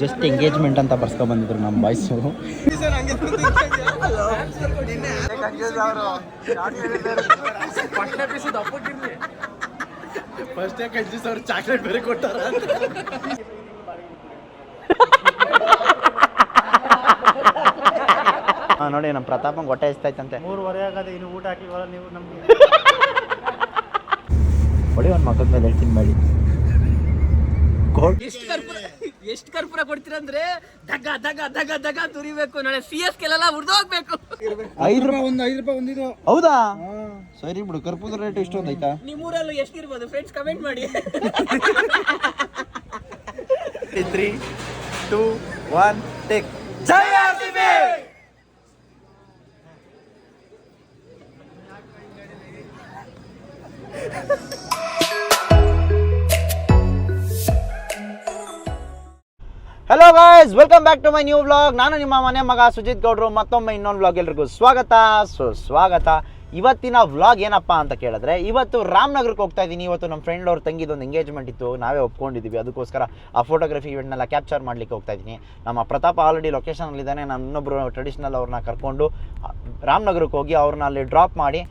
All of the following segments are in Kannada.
ಜಸ್ಟ್ ಎಂಗೇಜ್ಮೆಂಟ್ ಅಂತ ಬರ್ಸ್ಕೊಂಡ್ ಬಂದಿದ್ರು ನಮ್ಮ ಬಾಯ್ಸು ಫಸ್ಟ್ ಕಜ್ಜಿ ಅವ್ರು ಚಾಕ್ಲೇಟ್ ಬೇರೆ ಕೊಟ್ಟಾರ ನೋಡಿ ನಮ್ಮ ಪ್ರತಾಪಂಗೆ ಹೊಟ್ಟೆ ಇಸ್ತೈತಂತೆ ಮೂರುವರೆ ಆಗದೆ ಇನ್ನು ಊಟ ಹಾಕಿವಲ್ಲ ನೀವು ನಮಗೆ? ಹೊಡಿ ಒಂದು ಮಕ್ಕಳ ಮೇಲೆ ಹೇಳ್ತೀನಿ ಮಾಡಿ. ಎಷ್ಟು ಕರ್ಪೂರ ಕೊಡ್ತೀರಂದ್ರೆ ದಗ ದಗ ದಗ ದಗ ತುರಿಬೇಕು ನಾಳೆ ಸಿ ಎಸ್ ಕೆಲೆಲ್ಲ ಹೋಗ್ಬೇಕು. ಐದು ರೂಪಾಯಿ ಒಂದು ಐದು ರೂಪಾಯಿ ಒಂದಿದು. ಹೌದಾ? ಸರಿ ಬಿಡು ಕರ್ಪೂರ ರೇಟ್ ಇಷ್ಟೊಂದು ಆಯ್ತಾ? ನಿಮ್ಮೂರಲ್ಲೂ ಎಷ್ಟಿರ್ಬೋದು? ಫ್ರೆಂಡ್ಸ್ ಕಮೆಂಟ್ ಮಾಡಿ. ತ್ರೀ ಟೂ ಒನ್ ಟೇಕ್ ಜೈ R hello guys welcome back to my new vlog ನಾನು ನಿಮ್ಮ ಮನೆ ಮಗ ಸುಜಿತ್ ಗೌಡ್ರು. ಮತ್ತೊಮ್ಮೆ ಇನ್ನೊಂದು ವ್ಲಾಗ್ ಎಲ್ರಿಗೂ ಸ್ವಾಗತ. ಸೊ, ಸ್ವಾಗತ. ಇವತ್ತಿನ ವ್ಲಾಗ್ ಏನಪ್ಪ ಅಂತ ಕೇಳಿದ್ರೆ, ಇವತ್ತು ರಾಮನಗರಕ್ಕೆ ಹೋಗ್ತಾ ಇದ್ದೀನಿ. ಇವತ್ತು ನಮ್ಮ ಫ್ರೆಂಡ್ ಅವ್ರ ತಂಗಿದೊಂದು ಎಂಗೇಜ್ಮೆಂಟ್ ಇತ್ತು. ನಾವೇ ಒಪ್ಕೊಂಡಿದ್ದೀವಿ ಅದಕ್ಕೋಸ್ಕರ ಆ ಫೋಟೋಗ್ರಫಿ ಇವೆಂಟ್ನೆಲ್ಲ ಕ್ಯಾಪ್ಚರ್ ಮಾಡ್ಲಿಕ್ಕೆ ಹೋಗ್ತಾ ಇದ್ದೀನಿ. ನಮ್ಮ ಪ್ರತಾಪ ಆಲ್ರೆಡಿ ಲೊಕೇಶನಲ್ಲಿದ್ದಾನೆ ನಾನು ಇನ್ನೊಬ್ಬರು ಟ್ರೆಡಿಷ್ನಲ್ ಅವ್ರನ್ನ ಕರ್ಕೊಂಡು ರಾಮನಗರಕ್ಕೆ ಹೋಗಿ ಅವ್ರನ್ನ ಅಲ್ಲಿ ಡ್ರಾಪ್ ಮಾಡಿ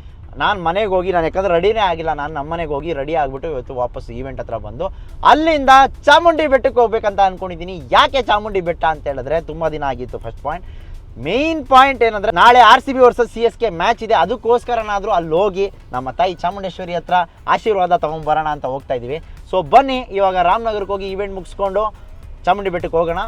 ನಾನು ಮನೆಗೆ ಹೋಗಿ, ನಾನು ಯಾಕಂದ್ರೆ ರೆಡಿನೇ ಆಗಿಲ್ಲ, ನಾನು ನಮ್ಮ ಮನೆಗೆ ಹೋಗಿ ರೆಡಿ ಆಗಿಬಿಟ್ಟು ಇವತ್ತು ವಾಪಸ್ ಈವೆಂಟ್ ಹತ್ರ ಬಂದು, ಅಲ್ಲಿಂದ ಚಾಮುಂಡಿ ಬೆಟ್ಟಕ್ಕೆ ಹೋಗ್ಬೇಕಂತ ಅನ್ಕೊಂಡಿದ್ದೀನಿ ಯಾಕೆ ಚಾಮುಂಡಿ ಬೆಟ್ಟ ಅಂತ ಹೇಳಿದ್ರೆ ತುಂಬ ದಿನ ಆಗಿತ್ತು ಫಸ್ಟ್ ಪಾಯಿಂಟ್ ಮೇನ್ ಪಾಯಿಂಟ್ ಏನಂದ್ರೆ ನಾಳೆ R C B versus C S K match ಇದೆ. ಅದಕ್ಕೋಸ್ಕರನಾದರೂ ಅಲ್ಲಿ ಹೋಗಿ ನಮ್ಮ ತಾಯಿ ಚಾಮುಂಡೇಶ್ವರಿ ಹತ್ರ ಆಶೀರ್ವಾದ ತೊಗೊಂಬರೋಣ ಅಂತ ಹೋಗ್ತಾ ಇದ್ದೀವಿ ಸೊ ಬನ್ನಿ, ಇವಾಗ ರಾಮನಗರಕ್ಕೆ ಹೋಗಿ ಈವೆಂಟ್ ಮುಗಿಸ್ಕೊಂಡು ಚಾಮುಂಡಿ ಬೆಟ್ಟಕ್ಕೆ ಹೋಗೋಣ.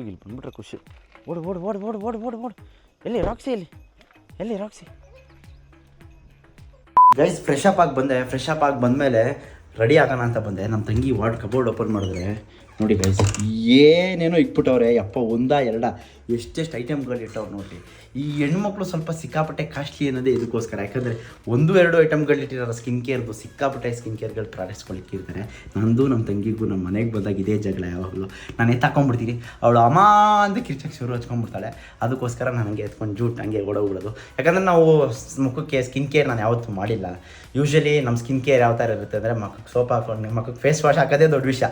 ಇಲ್ಲಿ ಬಂದ್ಬಿಟ್ರೆ ಖುಷಿ. ಓಡು ಓಡು ಓಡು ಓಡು ಓಡು ಓಡು ಓಡು. ಎಲ್ಲಿ, ರಾಕ್ಸಿ ಎಲ್ಲಿ? ಎಲ್ಲಿ, ರಾಕ್ಸಿ? ಗೈಸ್ ಫ್ರೆಶ್ ಅಪ್ ಆಗಿ ಬಂದೆ ಫ್ರೆಶ್ ಅಪ್ ಆಗಿ ಬಂದಮೇಲೆ ರೆಡಿ ಆಗೋಣ ಅಂತ ಬಂದೆ. ನಮ್ಮ ತಂಗಿ ವಾರ್ಡ್ ಕಬೋರ್ಡ್ ಓಪನ್ ಮಾಡಿದ್ರೆ ನೋಡಿ ಗೈಸ್ ಏನೇನೋ ಇಟ್ಬಿಟ್ಟವ್ರೆ ಅಪ್ಪ ಒಂದ ಎರಡ, ಎಷ್ಟೆಷ್ಟು ಐಟಮ್ಗಳು ಇಟ್ಟವ್ರು ನೋಡಿ. ಈ ಹೆಣ್ಮಕ್ಳು ಸ್ವಲ್ಪ ಸಿಕ್ಕಾಪಟ್ಟೆ ಕಾಸ್ಟ್ಲಿ ಅನ್ನೋದೇ ಇದಕ್ಕೋಸ್ಕರ. ಯಾಕಂದರೆ ಒಂದು, ಎರಡು ಐಟಮ್ಗಳು ಇಟ್ಟಿರೋ ಸ್ಕಿನ್ ಕೇರ್ದು ಸಿಕ್ಕಾಪಟ್ಟೆ ಸ್ಕಿನ್ ಕೇರ್ಗಳು ಪ್ರಾಡಕ್ಟ್ಸ್ಗಳು ನಂದು ನಮ್ಮ ತಂಗಿಗೂ ನಮ್ಮ ಮನೆಗೆ ಬಂದಾಗ ಇದೇ ಜಗಳ ಯಾವಾಗಲೂ. ನಾನು ಎತ್ತಾಕೊಂಡ್ಬಿಡ್ತೀನಿ ಅವಳು ಅಮ್ಮ ಅಂತ ಕಿರ್ಚಕ್ಕೆ ಶುರು ಹಚ್ಕೊಂಡ್ಬಿಡ್ತಾಳೆ ಅದಕ್ಕೋಸ್ಕರ ನನಗೆ ಎತ್ಕೊಂಡು ಜೂಟ್, ಹಂಗೆ ಓಡೋಗ್ಬಿಡೋದು. ಯಾಕಂದರೆ ನಾವು ಮುಖಕ್ಕೆ ಸ್ಕಿನ್ ಕೇರ್ ನಾನು ಯಾವತ್ತೂ ಮಾಡಿಲ್ಲ. ಯೂಶ್ವಲಿ ನಮ್ಮ ಸ್ಕಿನ್ ಕೇರ್ ಯಾವ ಥರ ಇರುತ್ತೆ ಅಂದರೆ ಮಕ್ಕಕ್ಕೆ ಸೋಪ್ ಹಾಕೊಂಡು ಮಕ್ಕಕ್ಕೆ ಫೇಸ್ ವಾಶ್ ಹಾಕೋದೇ ದೊಡ್ಡ ವಿಷಯ.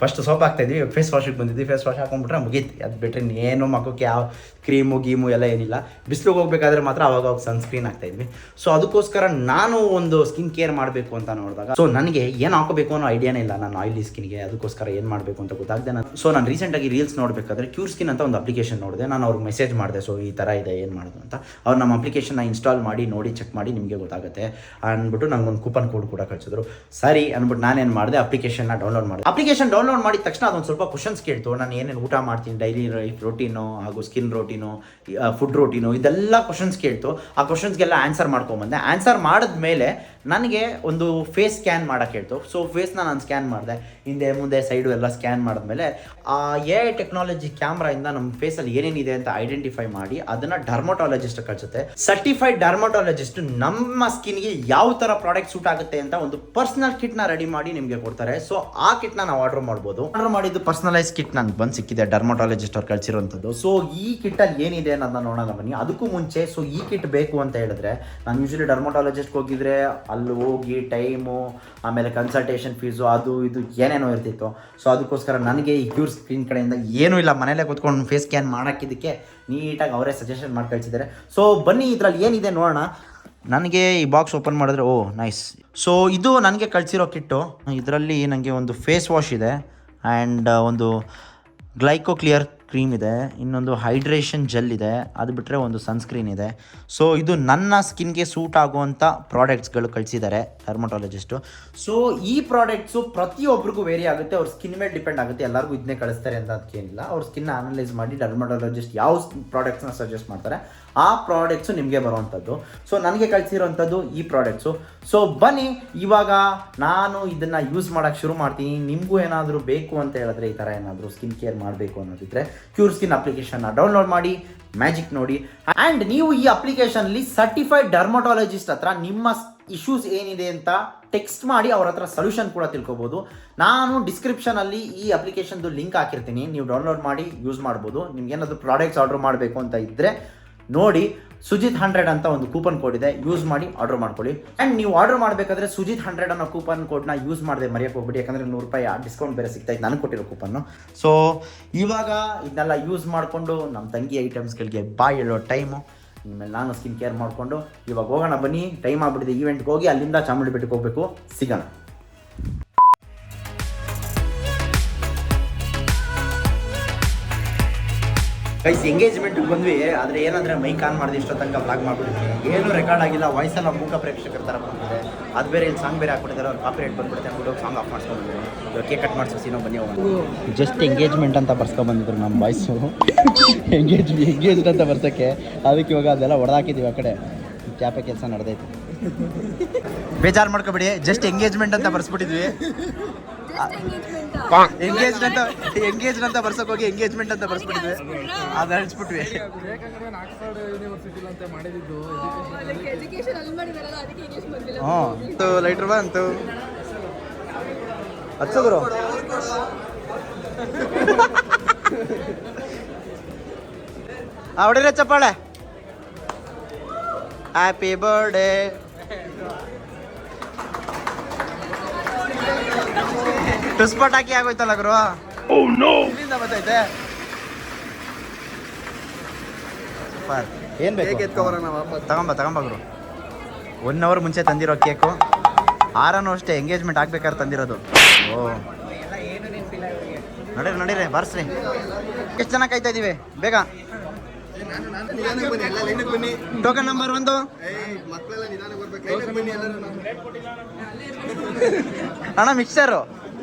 ಫಸ್ಟ್ ಸೋಪ್ ಹಾಕ್ತಾಯಿದ್ವಿ ಫೇಸ್ ವಾಶಿಗೆ ಬಂದಿದ್ವಿ ಫೇಸ್ ವಾಶ್ ಹಾಕೊಂಡ್ಬಿಟ್ರೆ ಮುಗೀತು. ಅದು ಬಿಟ್ಟರೆ ಏನು ಮಕ್ಕಕ್ಕೆ ಯಾವ ಕ್ರೀಮು ಗೀಮು ಎಲ್ಲ ಏನಿಲ್ಲ. ಬಿಸಿಲಿಗೆ ಹೋಗ್ಬೇಕಾದ್ರೆ ಮಾತ್ರ ಅವಾಗ ಅವಾಗ ಸನ್ಸ್ಕ್ರೀನ್ ಹಾಕ್ತಾಯಿದ್ವಿ ಸೊ ಅದಕ್ಕೋಸ್ಕರ ನಾನು ಒಂದು ಸ್ಕಿನ್ ಕೇರ್ ಮಾಡಬೇಕು ಅಂತ ನೋಡಿದಾಗ ಸೊ ನನಗೆ ಏನು ಹಾಕೋಬೇಕು ಅನ್ನೋ ಐಡಿಯಾನೇ ಇಲ್ಲ ನಾನು ಆಯಿಲಿ ಸ್ಕಿನ್ಗೆ ಅದಕ್ಕೋಸ್ಕರ ಏನು ಮಾಡಬೇಕು ಅಂತ ಗೊತ್ತಾಗದೆ ನಾನು ಸೊ ನಾನು ರೀಸೆಂಟಾಗಿ ರೀಲ್ಸ್ ನೋಡಬೇಕಾದ್ರೆ ಕ್ಯೂರ್ ಸ್ಕಿನ್ ಅಂತ ಒಂದು ಅಪ್ಲಿಕೇಶನ್ ನೋಡಿದೆ. ನಾನು ಅವ್ರಿಗೆ ಮೆಸೇಜ್ ಮಾಡಿದೆ ಸೊ ಈ ಥರ ಇದೆ, ಏನು ಮಾಡೋದು ಅಂತ. ಅವ್ರು ನಮ್ಮ ಅಪ್ಲಿಕೇಶನ್ನ ಇನ್ಸ್ಟಾಲ್ ಮಾಡಿ, ನೋಡಿ ಚೆಕ್ ಮಾಡಿ ನಿಮಗೆ ಗೊತ್ತಾಗುತ್ತೆ ಅಂದ್ಬಿಟ್ಟು ನಂಗೊಂದು ಕೂಪನ್ ಕೋಡ್ ಕೂಡ ಕಳಿಸಿದ್ರು. ಸರಿ ಅಂದ್ಬಿಟ್ಟು ನಾನೇನು ಮಾಡಿದೆ ಅಪ್ಲಿಕೇಶನ್ನ ಡೌನ್ಲೋಡ್ ಮಾಡಿದೆ. ಅಪ್ಲಿಕೇಶನ್ ಡೌನ್ಲೋಡ್ ಮಾಡಿದ ತಕ್ಷಣ ಅದೊಂದು ಸ್ವಲ್ಪ ಕ್ವಶನ್ಸ್ ಕೇಳ್ತು. ನಾನು ಏನೇನು ಊಟ ಮಾಡ್ತೀನಿ ಡೈಲಿ ಲೈಫ್ ರೋಟೀನು ಹಾಗೂ ಸ್ಕಿನ್ ರೋಟೀನು ಫುಡ್ ರೋಟೀನು ಇದೆಲ್ಲ ಕ್ವಶನ್ಸ್ ಕೇಳ್ತು. ಆ ಕ್ವಶನ್ಸ್ಗೆಲ್ಲ ಆನ್ಸರ್ ಮಾಡ್ಕೊಂಬಂದೆ ಆನ್ಸರ್ ಮಾಡಿದ್ಮೇಲೆ ನನಗೆ ಒಂದು ಫೇಸ್ ಸ್ಕ್ಯಾನ್ ಮಾಡೋಕ್ಕೆ ಹೇಳ್ತು. ಸೊ ಫೇಸ್ನ ನಾನು ಸ್ಕ್ಯಾನ್ ಮಾಡಿದೆ. ಹಿಂದೆ, ಮುಂದೆ ಸೈಡು ಎಲ್ಲ ಸ್ಕ್ಯಾನ್ ಮಾಡಿದ್ಮೇಲೆ ಆ ಎ ಐ ಟೆಕ್ನಾಲಜಿ ಕ್ಯಾಮ್ರಾಯಿಂದ ನಮ್ಮ ಫೇಸಲ್ಲಿ ಏನೇನಿದೆ ಅಂತ ಐಡೆಂಟಿಫೈ ಮಾಡಿ ಅದನ್ನು ಡರ್ಮಟಾಲಜಿಸ್ಟ್ ಕಳಿಸುತ್ತೆ. ಸರ್ಟಿಫೈಡ್ ಡರ್ಮಟಾಲಜಿಸ್ಟ್ ನಮ್ಮ ಸ್ಕಿನ್ಗೆ ಯಾವ ಥರ ಪ್ರಾಡಕ್ಟ್ ಸೂಟ್ ಆಗುತ್ತೆ ಅಂತ ಒಂದು ಪರ್ಸನಲ್ ಕಿಟ್ನ ರೆಡಿ ಮಾಡಿ ನಿಮಗೆ ಕೊಡ್ತಾರೆ. ಸೊ ಆ ಕಿಟ್ನ ನಾವು ಆರ್ಡರ್ ಮಾಡ್ಬೋದು. ಆರ್ಡರ್ ಮಾಡಿದ್ದು ಪರ್ಸನಲೈಸ್ ಕಿಟ್ ನನಗೆ ಬಂದು ಸಿಕ್ಕಿದೆ ಡರ್ಮಟಾಲಜಿಸ್ಟ್ ಅವ್ರು ಕಳಿಸಿರುವಂಥದ್ದು ಸೊ ಈ ಕಿಟ್ಟಲ್ಲಿ ಏನಿದೆ ಅನ್ನೋದನ್ನ ನೋಡೋಣ ಬನ್ನಿ. ಅದಕ್ಕೂ ಮುಂಚೆ ಸೊ ಈ ಕಿಟ್ ಬೇಕು ಅಂತ ಹೇಳಿದ್ರೆ, ನಾನು ಯೂಶಲಿ ಡರ್ಮಟಾಲಜಿಸ್ಟ್ ಹೋಗಿದ್ರೆ ಅಲ್ಲಿ ಹೋಗಿ ಟೈಮು ಆಮೇಲೆ ಕನ್ಸಲ್ಟೇಷನ್ ಫೀಸು ಅದು ಇದು ಏನೇನೋ ಇರ್ತಿತ್ತು. ಸೊ ಅದಕ್ಕೋಸ್ಕರ ನನಗೆ ಈ ಕ್ಯೂರ್ ಸ್ಕ್ರೀನ್ ಕಡೆಯಿಂದ ಏನೂ ಇಲ್ಲ. ಮನೇಲೇ ಕೂತ್ಕೊಂಡು ಫೇಸ್ ಸ್ಕ್ಯಾನ್ ಮಾಡೋಕ್ಕಿದ್ದಕ್ಕೆ ನೀಟಾಗಿ ಅವರೇ ಸಜೆಷನ್ ಮಾಡಿ ಕಳಿಸಿದ್ದಾರೆ. ಸೊ ಬನ್ನಿ, ಇದರಲ್ಲಿ ಏನಿದೆ ನೋಡೋಣ. ನನಗೆ ಈ ಬಾಕ್ಸ್ ಓಪನ್ ಮಾಡಿದ್ರೆ, ಓ ನೈಸ್ ಸೊ ಇದು ನನಗೆ ಕಳಿಸಿರೋ ಕಿಟ್ಟು. ಇದರಲ್ಲಿ ನನಗೆ ಒಂದು ಫೇಸ್ ವಾಶ್ ಇದೆ. ಆ್ಯಂಡ್ ಒಂದು ಗ್ಲೈಕೋ ಕ್ಲಿಯರ್ ಕ್ರೀಮ್ ಇದೆ, ಇನ್ನೊಂದು ಹೈಡ್ರೇಷನ್ ಜೆಲ್ ಇದೆ, ಅದು ಬಿಟ್ಟರೆ ಒಂದು ಸನ್ಸ್ಕ್ರೀನ್ ಇದೆ. ಸೊ ಇದು ನನ್ನ ಸ್ಕಿನ್ಗೆ ಸೂಟ್ ಆಗುವಂಥ ಪ್ರಾಡಕ್ಟ್ಸ್ಗಳು ಕಳಿಸಿದ್ದಾರೆ ಡರ್ಮಟಾಲಜಿಸ್ಟು ಸೊ ಈ ಪ್ರಾಡಕ್ಟ್ಸು ಪ್ರತಿಯೊಬ್ಬರಿಗೂ ವೇರಿ ಆಗುತ್ತೆ. ಅವ್ರ ಸ್ಕಿನ್ ಮೇಲೆ ಡಿಪೆಂಡ್ ಆಗುತ್ತೆ. ಎಲ್ಲರಿಗೂ ಇದನ್ನೇ ಕಳಿಸ್ತಾರೆ ಅಂತ ಅದಕ್ಕೇನಿಲ್ಲ ಅವ್ರ ಸ್ಕಿನ್ ಅನಲೈಸ್ ಮಾಡಿ ಡರ್ಮಟಾಲಜಿಸ್ಟ್ ಯಾವ ಪ್ರಾಡಕ್ಟ್ಸ್ನ ಸಜೆಸ್ಟ್ ಮಾಡ್ತಾರೆ, ಆ ಪ್ರಾಡಕ್ಟ್ಸು ನಿಮಗೆ ಬರುವಂಥದ್ದು. ಸೊ ನನಗೆ ಕಳಿಸಿರುವಂಥದ್ದು ಈ ಪ್ರಾಡಕ್ಟ್ಸು ಸೊ ಬನ್ನಿ, ಇವಾಗ ನಾನು ಇದನ್ನು ಯೂಸ್ ಮಾಡೋಕ್ಕೆ ಶುರು ಮಾಡ್ತೀನಿ. ನಿಮಗೂ ಏನಾದರೂ ಬೇಕು ಅಂತ ಹೇಳಿದ್ರೆ ಈ ಥರ ಏನಾದರೂ ಸ್ಕಿನ್ ಕೇರ್ ಮಾಡಬೇಕು ಅನ್ನೋದಿದ್ರೆ ಕ್ಯೂರ್ ಸ್ಕಿನ್ ಅಪ್ಲಿಕೇಶನ್ನ ಡೌನ್ಲೋಡ್ ಮಾಡಿ ಮ್ಯಾಜಿಕ್ ನೋಡಿ. ಆ್ಯಂಡ್ ನೀವು ಈ ಅಪ್ಲಿಕೇಶನ್ಲಿ ಸರ್ಟಿಫೈಡ್ ಡರ್ಮಟಾಲಜಿಸ್ಟ್ ಹತ್ರ ನಿಮ್ಮ ಇಶ್ಯೂಸ್ ಏನಿದೆ ಅಂತ ಟೆಕ್ಸ್ಟ್ ಮಾಡಿ ಅವ್ರ ಹತ್ರ ಸೊಲ್ಯೂಷನ್ ಕೂಡ ತಿಳ್ಕೊಬೋದು. ನಾನು ಡಿಸ್ಕ್ರಿಪ್ಷನಲ್ಲಿ ಈ ಅಪ್ಲಿಕೇಶನ್ದು ಲಿಂಕ್ ಹಾಕಿರ್ತೀನಿ. ನೀವು ಡೌನ್ಲೋಡ್ ಮಾಡಿ ಯೂಸ್ ಮಾಡ್ಬೋದು. ನಿಮ್ಗೆ ಏನಾದರೂ ಪ್ರಾಡಕ್ಟ್ಸ್ ಆರ್ಡರ್ ಮಾಡಬೇಕು ಅಂತ ಇದ್ದರೆ ನೋಡಿ ಸುಜಿತ್ ಹಂಡ್ರೆಡ್ ಅಂತ ಒಂದು ಕೂಪನ್ ಕೋಡ್ ಇದೆ. ಯೂಸ್ ಮಾಡಿ ಆರ್ಡರ್ ಮಾಡ್ಕೊಳ್ಳಿ. ಆ್ಯಂಡ್ ನೀವು ಆರ್ಡರ್ ಮಾಡಬೇಕಾದ್ರೆ ಸುಜಿತ್ ಹಂಡ್ರೆಡ್ ಅನ್ನೋ ಕೂಪನ್ ಕೋಡ್ನ ಯೂಸ್ ಮಾಡದೆ ಮರೆಯೋಕೆ ಹೋಗ್ಬಿಡಿ. ಯಾಕಂದರೆ ನೂರು ರೂಪಾಯಿ ಡಿಸ್ಕೌಂಟ್ ಬೇರೆ ಸಿಗ್ತಾ ನನಗೆ ಕೊಟ್ಟಿರೋ ಕೂಪನ್ನು ಸೊ ಇವಾಗ ಇದನ್ನೆಲ್ಲ ಯೂಸ್ ಮಾಡಿಕೊಂಡು ನಮ್ಮ ತಂಗಿ ಐಟಮ್ಸ್ಗಳಿಗೆ ಬಾಯ್ ಹೇಳೋ ಟೈಮು ಇನ್ಮೇಲೆ ನಾನು ಸ್ಕಿನ್ ಕೇರ್ ಮಾಡಿಕೊಂಡು ಇವಾಗ ಹೋಗೋಣ ಬನ್ನಿ. ಟೈಮ್ ಆಗ್ಬಿಟ್ಟಿದೆ ಈವೆಂಟ್ಗೆ ಹೋಗಿ ಅಲ್ಲಿಂದ ಚಾಮುಂಡಿ ಬೆಟ್ಟಕ್ಕೆ ಹೋಗಬೇಕು. ಸಿಗೋಣ. ಗೈಸ್ ಎಂಗೇಜ್ಮೆಂಟ್ಗೆ ಬಂದ್ವಿ ಆದರೆ ಏನಂದ್ರೆ ಮೈಕ್ ಆನ್ ಮಾಡಿದೆ ಇಷ್ಟೋ ತನಕ ಬ್ಲಾಗ್ ಮಾಡ್ಬಿಟ್ಟಿದ್ವಿ. ಏನು ರೆಕಾರ್ಡ್ ಆಗಿಲ್ಲ ವಾಯ್ಸ್ ಎಲ್ಲ ಮೂಕ ಪ್ರೇಕ್ಷಕರ ಥರ ಬಂದಿದೆ ಅದು ಬೇರೆ ಇಲ್ಲಿ ಸಾಂಗ್ ಬೇರೆ ಹಾಕ್ಬಿಟ್ಟಿದ್ದಾರೆ ಅವ್ರು ಕಾಪಿ ರೇಟ್ ಬಂದ್ಬಿಡುತ್ತೆ ಅಂದ್ಬಿಟ್ಟು ಸಾಂಗ್ ಆಫ್ ಮಾಡ್ಸ್ಕೊಂಡ್ಬಿಟ್ಟು ಇವಾಗ ಕೇಕ್ ಕಟ್ ಮಾಡಿಸೋ ಸೀನೋ ಬನ್ನಿ ಹೋಗೋಣ. ಜಸ್ಟ್ ಎಂಗೇಜ್ಮೆಂಟ್ ಅಂತ ಬರ್ಸ್ಕೊಂಡ್ಬಂದಿದ್ರು ನಮ್ಮ ವಾಯ್ಸು ಎಂಗೇಜ್ ಎಂಗೇಜ್ಡ್ ಅಂತ ಬರ್ಸೋಕ್ಕೆ. ಅದಕ್ಕೆ ಇವಾಗ ಅದೆಲ್ಲ ಹೊಡೆದಾಕಿದ್ದೀವಿ ಆ ಕಡೆ. ಕ್ಯಾಪೆ ಕೆಲಸ ನಡೆದೈತೆ. ಬೇಜಾರು ಮಾಡ್ಕೋಬಿಡಿ ಜಸ್ಟ್ ಎಂಗೇಜ್ಮೆಂಟ್ ಅಂತ ಬರ್ಸ್ಬಿಟ್ಟಿದ್ವಿ. ಎಂಗೇಜ್ಡ್ ಅಂತ ಎಂಗೇಜ್ಮೆಂಟ್ ಅಂತ ಬರ್ಸಕ್ ಹೋಗಿ ಎಂಗೇಜ್ಮೆಂಟ್ ಅಂತ ಬರ್ಸ್ಬಿಟ್ಟಿದ್ವಿ. ಅದು ಅನ್ಸ್ಬಿಟ್ವಿ ಹ್ಞೂ ಲೈಟ್ರ್ ಬಂತು ಹಚ್ಚು ಗುರು. ಆ, ಹೊಡಿರೆ ಚಪ್ಪಾಳೆ. ಹ್ಯಾಪಿ ಬರ್ಡೇ ಟುಸ್ಪಾಟ್ ಹಾಕಿ ಆಗೋಯ್ತಲ್ಲ ಗುರು? ಇಲ್ಲಿಂದ ಬರ್ತೈತೆ. ಸೂಪರ್. ಏನ್ ಬೇಕು? ತಗೊಂಬ ತಗೊಂಬ ಗುರು. ಒನ್ ಅವರ್ ಮುಂಚೆ ತಂದಿರೋ ಕೇಕು. ಆರನು ಅಷ್ಟೇ ಎಂಗೇಜ್ಮೆಂಟ್ ಆಗ್ಬೇಕಾದ್ರೆ ತಂದಿರೋದು. ಓ. ನಡೀರಿ ನಡೀರಿ ಬರ್ಸ್ರಿ. ಎಷ್ಟು ಜನ ಕಾಯ್ತಾ ಇದೀವಿ? ಬೇಗ. ಟೋಕನ್ ನಂಬರ್ ಒಂದು. ಅಣ್ಣ ಮಿಕ್ಸರು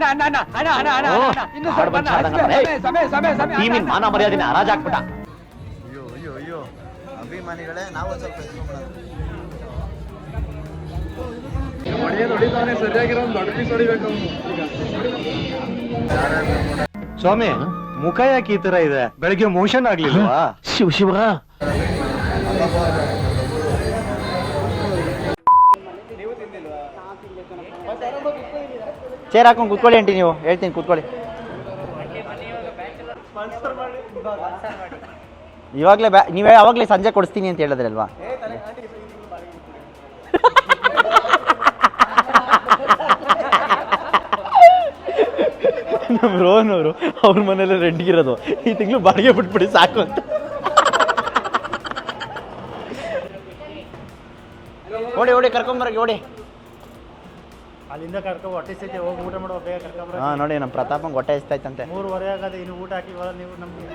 ನಾನು ಮಾನ ಮರ್ಯಾದಿನ ಹರಾಜಾಕ್ಬಿಟ್ಟ ಅಯ್ಯೋ ಅಯ್ಯೋ ಅಯ್ಯೋ. ಅಭಿಮಾನಿಗಳೇ ನಾವು ಒಂದು ಸ್ವಲ್ಪ ಎತ್ಕೊಂಡ್ಬಿಡೋಣ. ಸ್ವಾಮಿ ಮುಖ ಯಾಕೆ ಈ ತರ ಇದೆ? ಬೆಳಿಗ್ಗೆ ಮೋಷನ್ ಆಗ್ಲಿಲ್ವಾ? ಶಿವ ಶಿವ ಚೇರ್ ಹಾಕೊಂಡು ಕುತ್ಕೊಳ್ಳಿ ಆಂಟಿ ನೀವು. ಹೇಳ್ತೀನಿ ಕುತ್ಕೊಳ್ಳಿ. ಇವಾಗಲೇ ಬ್ಯಾ ನೀವೇ ಅವಾಗಲೇ ಸಂಜೆ ಕೊಡಿಸ್ತೀನಿ ಅಂತ ಹೇಳಿದ್ರಲ್ವಾ ನಮ್ಮ ರೋಹನ್ ಅವರು ಅವ್ರ ಮನೇಲಿ ಇರೋದು ಈ ತಿಂಗಳು ಬಾಡಿಗೆ ಬಿಟ್ಬಿಡಿ ಸಾಕು ಅಂತ. ಓಡಿ ಓಡಿ ಕರ್ಕೊಂಬರಕ್ಕೆ ಓಡಿ. ಅಲ್ಲಿಂದ ಕರ್ಕೊ ಹೊಟ್ಟೆ ಸೈತೆ ಹೋಗಿ ಊಟ ಮಾಡುವ ಬೇಗ ಕರ್ಕೊಂಡ್ರೆ ಹಾಂ ನೋಡಿ ನಮ್ಮ ಪ್ರತಾಪಂಗೆ ಹೊಟ್ಟೆ ಇಸ್ತೈತಂತೆ ಮೂರುವರೆ ಆಗದೆ ಇನ್ನು ಊಟ ಹಾಕಿ ಬರೋ ನೀವು ನಮ್ಗೆ.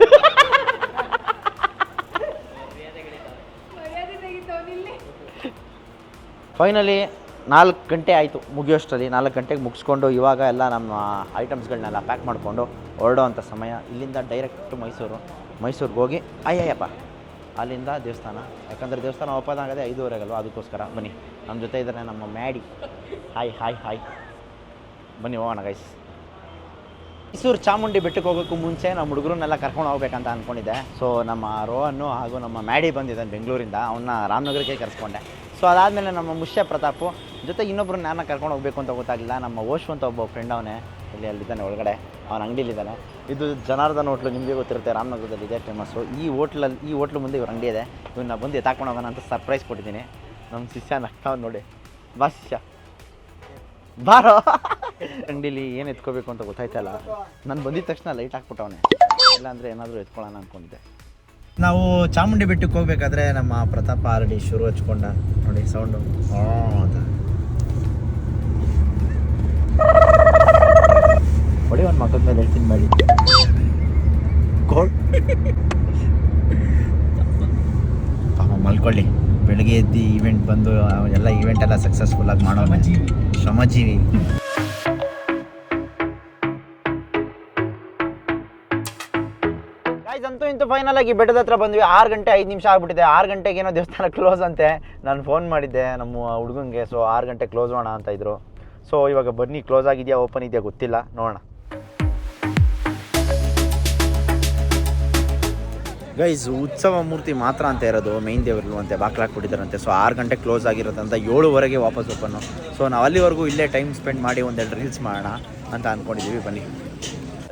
ಫೈನಲಿ ನಾಲ್ಕು ಗಂಟೆ ಆಯಿತು ಮುಗಿಯೋಷ್ಟರಲ್ಲಿ. ನಾಲ್ಕು ಗಂಟೆಗೆ ಮುಗಿಸ್ಕೊಂಡು ಇವಾಗ ಎಲ್ಲ ನಮ್ಮ ಐಟಮ್ಸ್ಗಳನ್ನೆಲ್ಲ ಪ್ಯಾಕ್ ಮಾಡಿಕೊಂಡು ಹೊರಡೋ ಅಂಥ ಸಮಯ. ಇಲ್ಲಿಂದ ಡೈರೆಕ್ಟ್ ಮೈಸೂರು ಮೈಸೂರಿಗೆ ಹೋಗಿ ಅಯ್ಯಯ್ಯಪ್ಪ. ಅಲ್ಲಿಂದ ದೇವಸ್ಥಾನ. ಯಾಕಂದರೆ ದೇವಸ್ಥಾನ ಓಪನ್ ಆಗದೆ ಐದುವರೆಗಲ್ವ? ಅದಕ್ಕೋಸ್ಕರ ಬನ್ನಿ. ನಮ್ಮ ಜೊತೆ ಇದ್ದಾರೆ ನಮ್ಮ ಮ್ಯಾಡಿ. ಹಾಯ್ ಹಾಯ್ ಹಾಯ್ ಬನ್ನಿ ಹೋಗೋಣ ಗೈಸ್ ಮೈಸೂರು ಚಾಮುಂಡಿ ಬೆಟ್ಟಕ್ಕೆ ಹೋಗೋಕ್ಕೂ ಮುಂಚೆ ನಮ್ಮ ಹುಡುಗರನ್ನೆಲ್ಲ ಕರ್ಕೊಂಡು ಹೋಗ್ಬೇಕಂತ ಅಂದ್ಕೊಂಡಿದ್ದೆ ಸೊ ನಮ್ಮ ರೋಹನ್ನು ಹಾಗೂ ನಮ್ಮ ಮ್ಯಾಡಿ ಬಂದಿದ್ದಾನೆ ಬೆಂಗಳೂರಿಂದ. ಅವನ್ನ ರಾಮನಗರಕ್ಕೆ ಕರೆಸ್ಕೊಂಡೆ. ಸೊ ಅದಾದಮೇಲೆ ನಮ್ಮ ಮುಷ್ಯ ಪ್ರತಾಪು, ಜೊತೆ ಇನ್ನೊಬ್ಬರು ನಾನು ಕರ್ಕೊಂಡು ಹೋಗಬೇಕು ಅಂತ ಗೊತ್ತಾಗಿಲ್ಲ ನಮ್ಮ ಓಶು ಅಂತ ಒಬ್ಬ ಫ್ರೆಂಡ್ ಅವನೇ. ಇಲ್ಲಿ ಅಲ್ಲಿದ್ದಾನೆ ಒಳಗಡೆ. ಅವನ ಅಂಗಡಿಲಿದ್ದಾನೆ ಇದು ಜನಾರ್ದನ್ ಹೋಟ್ಲು ನಿಮಗೆ ಗೊತ್ತಿರುತ್ತೆ. ರಾಮನಗರದಲ್ಲಿ ಇದೆ ಫೇಮಸ್ಸು ಈ ಹೋಟ್ಲಲ್ಲಿ ಈ ಹೋಟ್ಲು ಮುಂದೆ ಇವ್ರ ಅಂಗಡಿ ಇದೆ. ಇವನ್ನ ಬಂದು ಎತ್ತಾಕೊಂಡು ಹೋಗೋಣ ಅಂತ ಸರ್ಪ್ರೈಸ್ ಕೊಟ್ಟಿದ್ದೀನಿ. ನಮ್ಮ ಶಿಷ್ಯ ನಗ್ತಾವ್ ನೋಡಿ. ಬಾ ಶಿಷ್ಯ. ಬಾರೋ. ಅಂಗಡಿಲಿ ಏನು ಎತ್ಕೋಬೇಕು ಅಂತ ಗೊತ್ತಾಯ್ತಲ್ಲ ನಾನು ಬಂದಿದ ತಕ್ಷಣ ಲೈಟ್ ಹಾಕ್ಬಿಟ್ಟವನೆ. ಇಲ್ಲಾಂದರೆ ಏನಾದರೂ ಎತ್ಕೊಳ್ಳೋಣ ಅನ್ಕೊಂಡಿದ್ದೆ. ನಾವು ಚಾಮುಂಡಿ ಬೆಟ್ಟಕ್ಕೆ ಹೋಗ್ಬೇಕಾದ್ರೆ ನಮ್ಮ ಪ್ರತಾಪ ಆಲ್ರೆಡಿ ಶುರು ಹಚ್ಕೊಂಡ. ನೋಡಿ ಸೌಂಡು ಹೊಡಿ ಒಂದು ಮಕ್ಕಳ ಮೇಲೆ ಹೇಳ್ತೀನಿ ಮಾಡಿ. ಪಾಪ ಮಲ್ಕೊಳ್ಳಿ. ಬೆಳಗ್ಗೆ ಎದ್ದು ಈವೆಂಟ್ ಬಂದು, ಎಲ್ಲ ಈವೆಂಟ್ ಎಲ್ಲ ಸಕ್ಸಸ್ಫುಲ್ಲಾಗಿ ಮಾಡೋಣ. ಶ್ರಮಜೀವಿ. ಫೈನಲ್ ಆಗಿ ಬೆಟ್ಟದ ಹತ್ರ ಬಂದ್ವಿ. ಆರು ಗಂಟೆ ಐದು ನಿಮಿಷ ಆಗ್ಬಿಟ್ಟಿದೆ. ಆರು ಗಂಟೆಗೆ ಏನೋ ದೇವಸ್ಥಾನ ಕ್ಲೋಸ್ ಅಂತೆ. ನಾನು ಫೋನ್ ಮಾಡಿದ್ದೆ ನಮ್ಮ ಹುಡುಗಂಗೆ. ಸೊ ಆರು ಗಂಟೆ ಕ್ಲೋಸ್ ಮಾಡೋಣ ಅಂತ ಇದ್ರು. ಸೊ ಇವಾಗ ಬನ್ನಿ ಕ್ಲೋಸ್ ಆಗಿದೆಯಾ ಓಪನ್ ಇದೆಯಾ ಗೊತ್ತಿಲ್ಲ. ನೋಡೋಣ. ಗೈಸ್ ಉತ್ಸವ ಮೂರ್ತಿ ಮಾತ್ರ ಅಂತ ಇರೋದು. ಮೈನ್ ದೇವರು ಅಂತೆ ಬಾಕ್ಲಾಕ್ಬಿಟ್ಟಿದ್ದಾರಂತೆ ಸೊ ಆರು ಗಂಟೆ ಕ್ಲೋಸ್ ಆಗಿರೋದಂತ ಏಳುವರೆಗೆ ವಾಪಸ್ ಓಪನ್ನು ಸೊ ನಾವು ಅಲ್ಲಿವರೆಗೂ ಇಲ್ಲೇ ಟೈಮ್ ಸ್ಪೆಂಡ್ ಮಾಡಿ ಒಂದೆರಡು ರೀಲ್ಸ್ ಮಾಡೋಣ ಅಂತ ಅಂದ್ಕೊಂಡಿದ್ದೀವಿ ಬನ್ನಿ.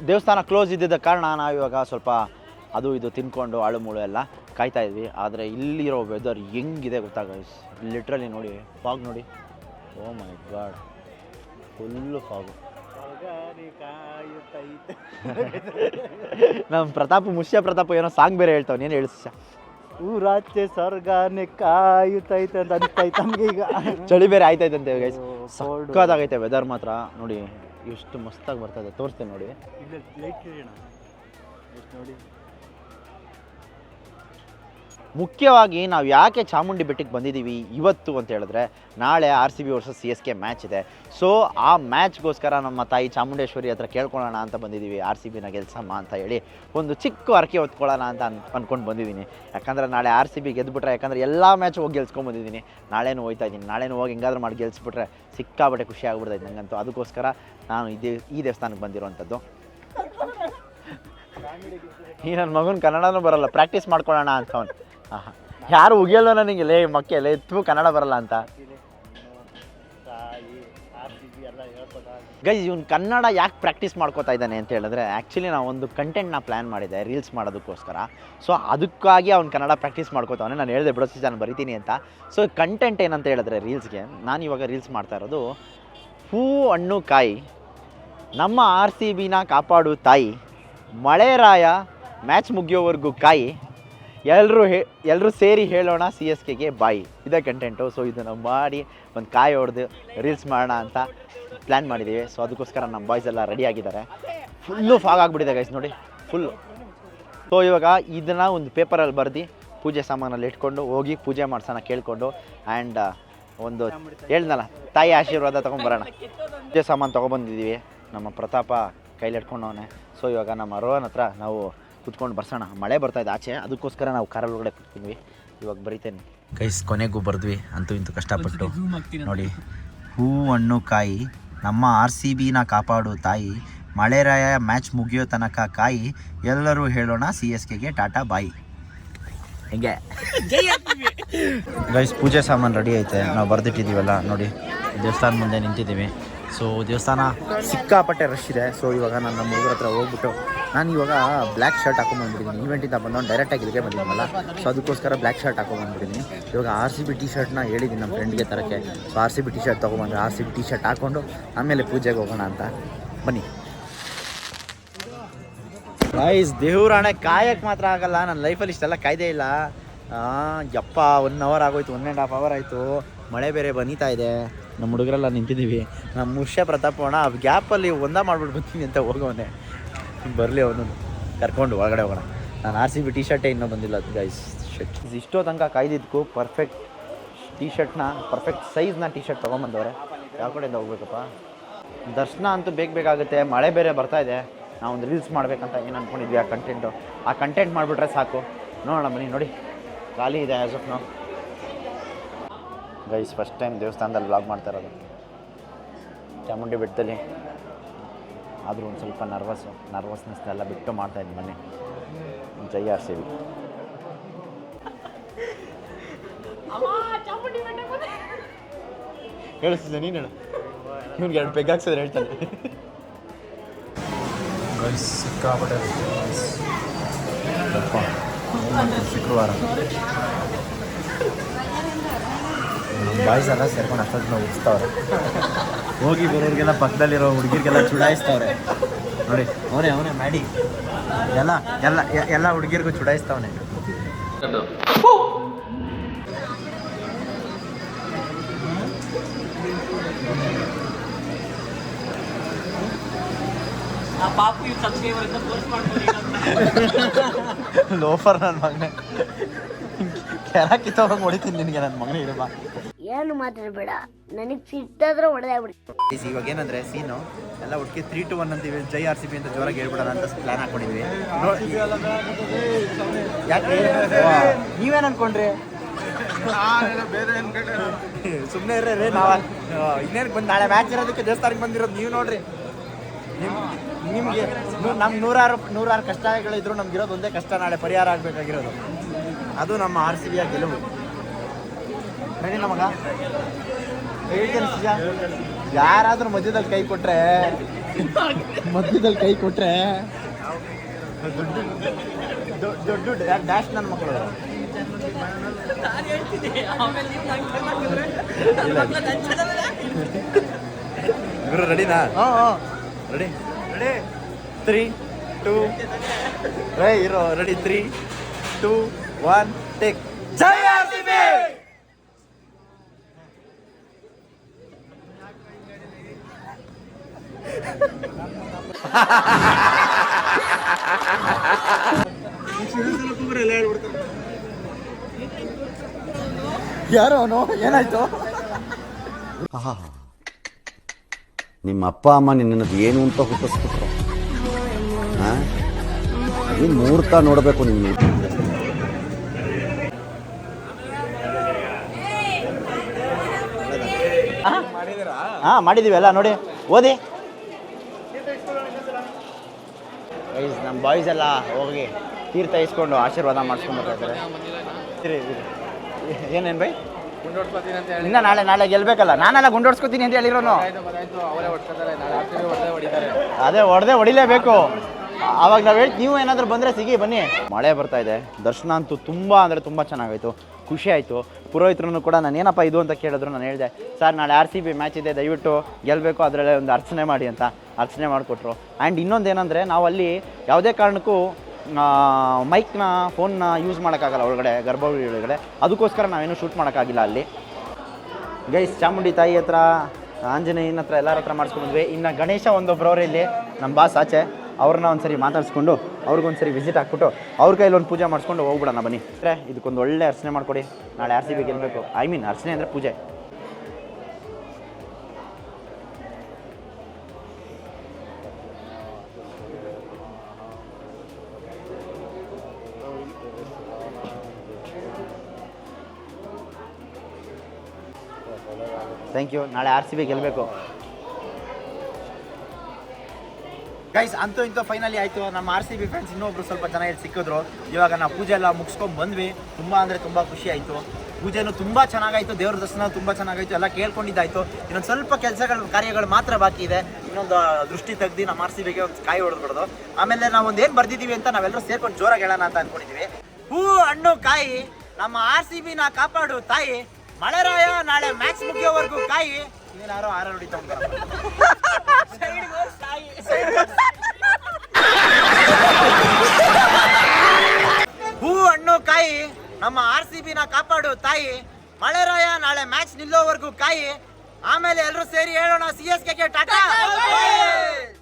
ದೇವಸ್ಥಾನ ಕ್ಲೋಸ್ ಇದ್ದಿದ್ದ ಕಾರಣ ನಾವು ಇವಾಗ ಸ್ವಲ್ಪ ಅದು ಇದು ತಿನ್ಕೊಂಡು ಆಳು ಮುಳು ಎಲ್ಲ ಕಾಯ್ತಾ ಇದ್ವಿ. ಆದರೆ ಇಲ್ಲಿರೋ ವೆದರ್ ಹೆಂಗಿದೆ ಗೊತ್ತಾ ಗೈಸ್ ಲಿಟ್ರಲಿ ನೋಡಿ ಫಾಗ್ ನೋಡಿ. Oh my god full fog ನಮ್ಮ ಪ್ರತಾಪ್ ಮುಷ್ಯ ಪ್ರತಾಪ್ ಏನೋ ಸಾಂಗ್ ಬೇರೆ ಹೇಳ್ತಾವ. ಏನು ಹೇಳಿಸ ಊರಾಚೆ ಸ್ವರ್ಗನೆ ಕಾಯುತ್ತೈತೆ ಅಂತ ಅನಿಸ್ತೈತೆ ನಮ್ಗೆ ಈಗ. ಚಳಿ ಬೇರೆ ಆಯ್ತೈತಂತೆ ಗೈಸ್ ಸಕ್ಕದಾಗೈತೆ ವೆದರ್ ಮಾತ್ರ. ನೋಡಿ ಎಷ್ಟು ಮಸ್ತಾಗಿ ಬರ್ತದೆ ತೋರಿಸ್ತೇನೆ ನೋಡಿ. ನೋಡಿ. ಮುಖ್ಯವಾಗಿ ನಾವು ಯಾಕೆ ಚಾಮುಂಡಿ ಬೆಟ್ಟಕ್ಕೆ ಬಂದಿದ್ದೀವಿ ಇವತ್ತು ಅಂತ ಹೇಳಿದ್ರೆ ನಾಳೆ R C B versus C S K match ಇದೆ. ಸೊ ಆ ಮ್ಯಾಚ್ಗೋಸ್ಕರ ನಮ್ಮ ತಾಯಿ ಚಾಮುಂಡೇಶ್ವರಿ ಹತ್ರ ಕೇಳ್ಕೊಳ್ಳೋಣ ಅಂತ ಬಂದಿದ್ದೀವಿ. ಆರ್ ಸಿ ಬಿನ ಗೆಲ್ಸಮ್ಮ ಅಂತ ಹೇಳಿ ಒಂದು ಚಿಕ್ಕ ಅರಕೆ ಹೊತ್ಕೊಳ್ಳೋಣ ಅಂತ ಅನ್ ಅಂದ್ಕೊಂಡು ಬಂದಿದ್ದೀನಿ. ಯಾಕಂದರೆ ನಾಳೆ ಆರ್ ಸಿ ಬಿ ಗೆದ್ದುಬಿಟ್ರೆ ಯಾಕಂದರೆ ಎಲ್ಲ ಮ್ಯಾಚ್ ಹೋಗಿ ಗೆಲ್ಸ್ಕೊಂಡ್ಬಂದಿದ್ದೀನಿ ನಾಳೆನೂ ಹೋಗ್ತಾ ಇದ್ದೀನಿ. ನಾಳೆನೂ ಹೋಗಿ ಹೆಂಗಾದ್ರೂ ಮಾಡಿ ಗೆಲ್ಸ್ಬಿಟ್ರೆ ಸಿಕ್ಕಾಬಟ್ಟೆ ಖುಷಿ ಆಗ್ಬಿಡ್ತೈತೆ ನನಗಂತೂ ಅದಕ್ಕೋಸ್ಕರ ನಾನು ಈ ಈ ದೇವಸ್ಥಾನಕ್ಕೆ ಬಂದಿರುವಂಥದ್ದು. ಈ ನನ್ನ ಮಗನ ಕನ್ನಡನೂ ಬರಲ್ಲ. ಪ್ರಾಕ್ಟೀಸ್ ಮಾಡ್ಕೊಳ್ಳೋಣ ಅಂತ ಅವನು. ಯಾರು ಉಗಿಯಲ್ಲ ನನಗೆ? ಲೇ, ಮಕ್ಕೆ, ಲೇ ಎತ್ತು ಕನ್ನಡ ಬರಲ್ಲ ಅಂತ. ಗೈಸ್ ಇವ್ನು ಕನ್ನಡ ಯಾಕೆ ಪ್ರಾಕ್ಟೀಸ್ ಮಾಡ್ಕೋತಾ ಇದ್ದಾನೆ ಅಂತ ಹೇಳಿದ್ರೆ ಆ್ಯಕ್ಚುಲಿ ನಾವು ಒಂದು ಕಂಟೆಂಟ್ನ ಪ್ಲ್ಯಾನ್ ಮಾಡಿದೆ ರೀಲ್ಸ್ ಮಾಡೋದಕ್ಕೋಸ್ಕರ. ಸೊ ಅದಕ್ಕಾಗಿ ಅವ್ನು ಕನ್ನಡ ಪ್ರಾಕ್ಟೀಸ್ ಮಾಡ್ಕೋತಾವನೆ. ನಾನು ಹೇಳಿದೆ, ಬಿಡೋ ಸೀಸನ್ ಬರಿತೀನಿ ಅಂತ. ಸೊ ಕಂಟೆಂಟ್ ಏನಂತ ಹೇಳಿದ್ರೆ ರೀಲ್ಸ್ಗೆ ನಾನು ಇವಾಗ ರೀಲ್ಸ್ ಮಾಡ್ತಾ ಇರೋದು, ಹೂ, ಹಣ್ಣು, ಕಾಯಿ, ನಮ್ಮ ಆರ್ ಸಿ ಬಿನ ಕಾಪಾಡು ತಾಯಿ, ಮಳೆರಾಯ ಮ್ಯಾಚ್ ಮುಗಿಯೋವರೆಗೂ ಕಾಯಿ ಎಲ್ಲರೂ ಹೇ ಎಲ್ಲರೂ ಸೇರಿ ಹೇಳೋಣ ಸಿ ಎಸ್ ಕೆಗೆ ಬಾಯಿ ಇದೇ ಕಂಟೆಂಟು ಸೊ ಇದನ್ನು ಮಾಡಿ ಒಂದು ಕಾಯಿ ಹೊಡೆದು ರೀಲ್ಸ್ ಮಾಡೋಣ ಅಂತ ಪ್ಲ್ಯಾನ್ ಮಾಡಿದ್ದೀವಿ ಸೊ ಅದಕ್ಕೋಸ್ಕರ ನಮ್ಮ ಬಾಯ್ಸ್ ಎಲ್ಲ ರೆಡಿ ಆಗಿದ್ದಾರೆ. ಫುಲ್ಲು ಫಾಗ್ ಆಗಿಬಿಟ್ಟಿದೆ ಗೈಸ್ ನೋಡಿ ಫುಲ್ಲು ಸೊ ಇವಾಗ ಇದನ್ನು ಒಂದು ಪೇಪರಲ್ಲಿ ಬರೆದು, ಪೂಜೆ ಸಾಮಾನಲ್ಲಿ ಇಟ್ಕೊಂಡು ಹೋಗಿ ಪೂಜೆ ಮಾಡ್ಸೋಣ ಕೇಳಿಕೊಂಡು ಆ್ಯಂಡ್ ಒಂದು ಹೇಳ್ದಲ್ಲ, ತಾಯಿ ಆಶೀರ್ವಾದ ತೊಗೊಂಬರೋಣ. ಪೂಜೆ ಸಾಮಾನು ತೊಗೊಬಂದಿದ್ದೀವಿ ನಮ್ಮ ಪ್ರತಾಪ ಕೈಲಿ ಇಟ್ಕೊಂಡವನೆ ಸೊ ಇವಾಗ ನಮ್ಮ ರೋಹನ್ ಹತ್ರ ನಾವು ಕುತ್ಕೊಂಡು ಬರ್ಸೋಣ. ಮಳೆ ಬರ್ತಾ ಇದೆ ಆಚೆ. ಅದಕ್ಕೋಸ್ಕರ ನಾವು ಕಾರಲ್ಲಿ ಒಳಗಡೆ ಕೂತ್ಕೊಂಡ್ವಿ ಇವಾಗ ಬರಿತೇನೆ. ಕೈಸ್ ಕೊನೆಗೂ ಬರ್ದ್ವಿ. ಅಂತೂ ಇಂತೂ ಕಷ್ಟಪಟ್ಟು. ನೋಡಿ ಹೂ ಹಣ್ಣು ಕಾಯಿ ನಮ್ಮ ಆರ್ ಸಿ ಬಿನ ಕಾಪಾಡು ತಾಯಿ ಮಳೆರಾಯ ಮ್ಯಾಚ್ ಮುಗಿಯೋ ತನಕ ಕಾಯಿ ಎಲ್ಲರೂ ಹೇಳೋಣ ಸಿ ಎಸ್ ಕೆಗೆ ಟಾಟಾ ಬಾಯಿ. ಹೆಂಗೆ? ಗೈಸ್ ಪೂಜೆ ಸಾಮಾನು ರೆಡಿ ಐತೆ. ನಾವು ಬರೆದಿಟ್ಟಿದ್ದೀವಲ್ಲ ನೋಡಿ ದೇವಸ್ಥಾನ ಮುಂದೆ ನಿಂತಿದ್ದೀವಿ. ಸೊ ದೇವಸ್ಥಾನ ಸಿಕ್ಕಾಪಟ್ಟೆ ರಶ್ ಇದೆ. ಸೊ ಇವಾಗ ನಾನು ನಮ್ಮ ಹುಡುಗರ ಹತ್ರ ಹೋಗ್ಬಿಟ್ಟು ನಾನು ಇವಾಗ ಬ್ಲ್ಯಾಕ್ ಶರ್ಟ್ ಹಾಕೊಂಡ್ಬಂದ್ಬಿಟ್ಟಿದ್ದೀನಿ ಈವೆಂಟಿಂದ ಬಂದವನು ಡೈರೆಕ್ಟಾಗಿ ಇಲ್ಲಿಗೆ ಬಂದಿದ್ದೀನಲ್ಲ ಸೊ ಅದಕ್ಕೋಸ್ಕರ ಬ್ಲ್ಯಾಕ್ ಶರ್ಟ್ ಹಾಕೊಂಡ್ಬಂದ್ಬಿಟ್ಟಿದ್ದೀನಿ ಇವಾಗ ಆರ್ ಸಿ ಬಿ ಟಿ ಶರ್ಟ್ನ ಹೇಳಿದ್ದೀನಿ ನಮ್ಮ ಫ್ರೆಂಡ್ಗೆ ತರಕ್ಕೆ. So R C B T shirt ತೊಗೊಂಬಂದ್ರೆ R C B T shirt ಹಾಕ್ಕೊಂಡು ಆಮೇಲೆ ಪೂಜೆಗೆ ಹೋಗೋಣ ಅಂತ. ಬನ್ನಿ. ಗೈಸ್ ದೇವ್ರಾಣೆ ಕಾಯಕ್ಕೆ ಮಾತ್ರ ಆಗಲ್ಲ. ನನ್ನ ಲೈಫಲ್ಲಿ ಇಷ್ಟೆಲ್ಲ ಕಾಯ್ದೆ ಇಲ್ಲ. ಯಪ್ಪ ಒನ್ ಅವರ್ ಆಗೋಯ್ತು ಒನ್ ಆ್ಯಂಡ್ ಹಾಫ್ ಅವರ್ ಆಯಿತು. ಮಳೆ ಬೇರೆ ಬನೀತಾ ಇದೆ. ನಮ್ಮ ಹುಡುಗರೆಲ್ಲ ನಿಂತಿದ್ದೀವಿ. ನಮ್ಮ ಮುಷ್ಯ ಪ್ರತಾಪ್ ಅಣ್ಣ ಆ ಗ್ಯಾಪಲ್ಲಿ ಒಂದ ಮಾಡ್ಬಿಟ್ಟು ಬರ್ತೀನಿ ಅಂತ ಹೋಗೋನೆ. ಬರಲಿ ಅವನು. ಕರ್ಕೊಂಡು ಒಳಗಡೆ ಹೋಗೋಣ. ನಾನು ಆರ್ ಸಿ ಬಿ ಟಿ ಶರ್ಟೇ ಇನ್ನೂ ಬಂದಿಲ್ಲ ಗೈಸ್ ಶರ್ಟ್ ಇಷ್ಟೋ ತನಕ ಕಾಯ್ದಿದ್ದಕ್ಕೂ ಪರ್ಫೆಕ್ಟ್ ಟಿ ಶರ್ಟ್ನ ಪರ್ಫೆಕ್ಟ್ ಸೈಜ್ನ ಟಿ ಶರ್ಟ್ ತೊಗೊಂಬಂದವ್ರೆ. ಯಾವ ಕಡೆಯಿಂದ ಹೋಗ್ಬೇಕಪ್ಪ? ದರ್ಶನ ಅಂತೂ ಬೇಗ ಬೇಕಾಗುತ್ತೆ ಮಳೆ ಬೇರೆ ಬರ್ತಾ ಇದೆ. ನಾವು ಒಂದು ರೀಲ್ಸ್ ಮಾಡಬೇಕಂತ ಏನು ಅಂದ್ಕೊಂಡಿದ್ವಿ ಆ ಕಂಟೆಂಟು ಆ ಕಂಟೆಂಟ್ ಮಾಡಿಬಿಟ್ರೆ ಸಾಕು. ನೋಡೋಣ ಬನ್ನಿ, ನೋಡಿ. ಖಾಲಿ ಇದೆ ಆ್ಯಸ್ ಆಫ್ ನಾವು ಗೈಸ್ ಫಸ್ಟ್ ಟೈಮ್ ದೇವಸ್ಥಾನದಲ್ಲಿ ಬ್ಲಾಗ್ ಮಾಡ್ತಾ ಇರೋದು. ಚಾಮುಂಡಿ ಬೆಟ್ಟದಲ್ಲಿ. ಆದರೂ ಒಂದು ಸ್ವಲ್ಪ ನರ್ವಸ್ಸು ನರ್ವಸ್ನೆಸ್ ಎಲ್ಲ ಬಿಟ್ಟು ಮಾಡ್ತಾ ಇದ್ದೀನಿ ಬನ್ನಿ ಜೈ ಆರ್ ಸಿ ಬಿ. ನೀನು ಹೇಳು. ಇವ್ನಿಗೆ ಎರಡು ಪೆಗ್ ಹಾಕ್ಸಿದ್ರೆ ಹೇಳ್ತಾನೆ. ಸಿಕ್ಕಾಪಟ್ಟೆ ಶುಕ್ರವಾರ. ಬಾಯ್ಸ್ ಎಲ್ಲ ಸೇರ್ಕೊಂಡು ಅಷ್ಟೊತ್ತು ಉಡಿಸ್ತಾವ್ರೆ ಹೋಗಿ ಬರೋರಿಗೆಲ್ಲ ಪಕ್ಕದಲ್ಲಿರೋ ಹುಡುಗಿರಿಗೆಲ್ಲ ಚುಡಾಯಿಸ್ತವ್ರೆ. ನೋಡಿ ಅವನೇ ಅವನೇ ಮಾಡಿ. ಎಲ್ಲ ಎಲ್ಲ ಎಲ್ಲ ಹುಡುಗಿರಿಗೂ ಚುಡಾಯಿಸ್ತವನೆ. ಲೋಫರ್ ನನ್ನ ಮಗನೇ. ಕೆರ ಹೊಡಿತೀನಿ ನಿನಗೆ ನನ್ನ ಮಗನೇ ಇರಬಾ ಏನು ಮಾತಾಡಬೇಡ. ನನಗೆ ಸಿಟ್ಟಾದ್ರೆ ಆಗ್ಬಿಡಿ Guys, ಇವಾಗ ಏನಂದ್ರೆ ಸೀನು ಎಲ್ಲ ಒಟ್ಟಿಗೆ ತ್ರೀ ಟು ಒನ್ ಅಂತೀವಿ. ಜೈ ಆರ್ ಸಿ ಬಿ ಅಂತ ಜೋರಾಗಿ ಹೇಳ್ಬಿಡೋಣ ಅಂತ ಪ್ಲಾನ್ ಹಾಕೊಂಡಿದ್ವಿ. ಯಾಕೆ? ನೀವೇನ್ ಅನ್ಕೊಂಡ್ರಿ? ಸುಮ್ಮನೆ ಇರ್ರಿ ನಾವು ಇನ್ನೇನು ಬಂದು ನಾಳೆ ಮ್ಯಾಚ್ ಇರೋದಕ್ಕೆ ದೇವಸ್ಥಾನಕ್ಕೆ ಬಂದಿರೋದು ನೀವು ನೋಡ್ರಿ. ನಿಮ್ ನಿಮಗೆ ನಮ್ಮ ನೂರಾರು ನೂರಾರು ಕಷ್ಟಗಳಿದ್ರು ನಮ್ಗೆ ಇರೋದು ಒಂದೇ ಕಷ್ಟ ನಾಳೆ ಪರಿಹಾರ ಆಗಬೇಕಾಗಿರೋದು. ಅದು ನಮ್ಮ ಆರ್ ಸಿ ಬಿಯ ಗೆಲುವು. ನಡಿ ನಮಗ. ಯಾರಾದ್ರೂ ಮಧ್ಯದಲ್ಲಿ ಕೈ ಕೊಟ್ರೆ ಮಧ್ಯದಲ್ಲಿ ಕೈ ಕೊಟ್ರೆ ದೊಡ್ಡ ದೊಡ್ಡ ಡ್ಯಾಶ್ ನನ್ನ ಮಕ್ಕಳು. ಇವರು ರೆಡಿನಾ ರೆಡಿ ರೆಡಿ ತ್ರೀ ಟೂ ರೇ ಇರೋ. Ready three two one take ಜೈ ಆರ್ ಸಿ ಬಿ ಯಾರೋ ಅವನು? ಏನಾಯ್ತು? ನಿಮ್ಮ ಅಪ್ಪ ಅಮ್ಮ ನಿನ್ನದು ಏನು ಅಂತ ಹುಟ್ಟಿಸ್ಬಿಟ್ರು. ನೀನು ಮುಹೂರ್ತ ನೋಡಬೇಕು ನಿನ್ನ ಹಾ ಮಾಡಿದೀವಿ ಎಲ್ಲ ನೋಡಿ. ಓದಿ. ನಮ್ಮ ಬಾಯ್ಸ್ ಎಲ್ಲ ಹೋಗಿ ತೀರ್ಥ ಇಸ್ಕೊಂಡು ಆಶೀರ್ವಾದ ಮಾಡಿಸ್ಕೊಂಡು ಬರ್ತಾರೆ. ಏನೇನ್ ಬೈ? ಇನ್ನ ನಾಳೆ ನಾಳೆ ಗೆಲ್ಬೇಕಲ್ಲ. ನಾನೆಲ್ಲ ಗುಂಡೋಡ್ಸ್ಕೊತೀನಿ ಅಂತ ಹೇಳಿರೋನು. ಅದೇ ಹೊಡೆದೇ ಹೊಡಿಲೇಬೇಕು. ಅವಾಗ ನಾವು ಹೇಳಿ ನೀವು ಏನಾದರೂ ಬಂದರೆ ಸಿಗಿ, ಬನ್ನಿ. ಮಳೆ ಬರ್ತಾ ಇದೆ. ದರ್ಶನ ಅಂತೂ ತುಂಬ ಅಂದರೆ ತುಂಬ ಚೆನ್ನಾಗಾಯಿತು. ಖುಷಿ ಆಯಿತು. ಪುರೋಹಿತರನ್ನು ಕೂಡ ನಾನು ಏನಪ್ಪ ಇದು ಅಂತ ಕೇಳಿದ್ರು ನಾನು ಹೇಳಿದೆ, ಸರ್, ನಾಳೆ ಆರ್ ಸಿ ಬಿ ಮ್ಯಾಚ್ ಇದೆ. ದಯವಿಟ್ಟು ಗೆಲ್ಲಬೇಕು ಅದರಲ್ಲೇ ಒಂದು ಅರ್ಚನೆ ಮಾಡಿ ಅಂತ. ಅರ್ಚನೆ ಮಾಡಿಕೊಟ್ರು. ಆ್ಯಂಡ್ ಇನ್ನೊಂದು ಏನಂದರೆ ನಾವು ಅಲ್ಲಿ ಯಾವುದೇ ಕಾರಣಕ್ಕೂ ಮೈಕ್ನ, ಫೋನ್ನ ಯೂಸ್ ಮಾಡೋಕ್ಕಾಗಲ್ಲ ಒಳಗಡೆ, ಗರ್ಭಗುಡಿ ಒಳಗಡೆ. ಅದಕ್ಕೋಸ್ಕರ ನಾವೇನು ಶೂಟ್ ಮಾಡೋಕ್ಕಾಗಿಲ್ಲ ಅಲ್ಲಿ. ಗೈಸ್ ಚಾಮುಂಡಿ ತಾಯಿ ಹತ್ರ, ಆಂಜನೇಯನ ಹತ್ರ ಎಲ್ಲರ ಹತ್ರ ಮಾಡಿಸ್ಕೊಂಡ್ವಿ ಇನ್ನು ಗಣೇಶ ಒಂದೊಬ್ರವ್ರೆ ಇಲ್ಲಿ ನಮ್ಮ ಬಾಸ್ ಆಚೆ. ಅವ್ರನ್ನ ಒಂದ್ಸರಿ ಮಾತಾಡಿಸ್ಕೊಂಡು, ಅವ್ರಿಗೊಂದ್ಸರಿ ವಿಸಿಟ್ ಹಾಕ್ಬಿಟ್ಟು ಅವ್ರ ಕೈಲಿ ಒಂದು ಪೂಜೆ ಮಾಡಿಸ್ಕೊಂಡು ಹೋಗ್ಬಿಡೋಣ ಬನ್ನಿ. ಅಂದರೆ ಇದಕ್ಕೊಂದು ಒಳ್ಳೆ ಅರ್ಚನೆ ಮಾಡಿಕೊಡಿ. ನಾಳೆ ಆರ್ ಸಿ ಬಿ ಗೆಲ್ಲಬೇಕು ಐ ಮೀನ್ ಅರ್ಚನೆ ಅಂದರೆ ಪೂಜೆ. ಥ್ಯಾಂಕ್ ಯು ನಾಳೆ ಆರ್ ಸಿ ಬಿ ಗೆಲ್ಲಬೇಕು ಗೈಸ್ ಅಂತೂ ಇಂತೂ ಫೈನಲಿ ಆಯಿತು. ನಮ್ಮ ಆರ್ ಸಿ ಬಿ ಫ್ರೆಂಡ್ಸ್ ಇನ್ನೊಬ್ರು ಸ್ವಲ್ಪ ಜನ ಇಲ್ಲಿ ಸಿಕ್ಕಿದ್ರು. ಇವಾಗ ನಾವು ಪೂಜೆ ಎಲ್ಲ ಮುಗಿಸ್ಕೊಂಡು ಬಂದ್ವಿ. ತುಂಬ ಅಂದರೆ ತುಂಬ ಖುಷಿ ಆಯಿತು. ಪೂಜೆನೂ ತುಂಬ ಚೆನ್ನಾಗಾಯಿತು. ದೇವ್ರ ದರ್ಶನ ತುಂಬ ಚೆನ್ನಾಗಾಯಿತು. ಎಲ್ಲ ಕೇಳ್ಕೊಂಡಿದ್ದಾಯಿತು. ಇನ್ನೊಂದು ಸ್ವಲ್ಪ ಕೆಲಸಗಳು, ಕಾರ್ಯಗಳು ಮಾತ್ರ ಬಾಕಿ ಇದೆ. ಇನ್ನೊಂದು ದೃಷ್ಟಿ ತೆಗ್ದು ನಮ್ಮ ಆರ್ ಸಿ ಬಿಗೆ ಒಂದು ಕಾಯಿ ಹೊಡೆದ್ಬಿಡೋದು. ಆಮೇಲೆ ನಾವು ಒಂದು ಏನು ಬರ್ದಿದ್ದೀವಿ ಅಂತ ನಾವೆಲ್ಲರೂ ಸೇರ್ಕೊಂಡು ಜೋರಾಗಿ ಹೇಳೋಣ ಅಂತ ಅಂದ್ಕೊಂಡಿದ್ದೀವಿ ಹೂ, ಹಣ್ಣು, ಕಾಯಿ. ನಮ್ಮ ಆರ್ ಸಿ ಬಿನ ಕಾಪಾಡು, ತಾಯಿ. ಮಳೆರಾಯ ನಾಳೆ ಮ್ಯಾಚ್ ಮುಗಿಯೋವರೆಗೂ ಕಾಯಿ. ನೀನಾರೋ ಆರ ಹೊಡಿತಾ ಹೂ ಹಣ್ಣು ಕಾಯಿ ನಮ್ಮ ಆರ್ ಸಿ ಬಿನ ಕಾಪಾಡು ತಾಯಿ. ಮಳೆರಾಯ ನಾಳೆ ಮ್ಯಾಚ್ ನಿಲ್ಲೋವರೆಗೂ ಕಾಯಿ. ಆಮೇಲೆ ಎಲ್ಲರೂ ಸೇರಿ ಹೇಳೋಣ ಸಿ ಎಸ್ ಕೆ ಟಾಟಾ.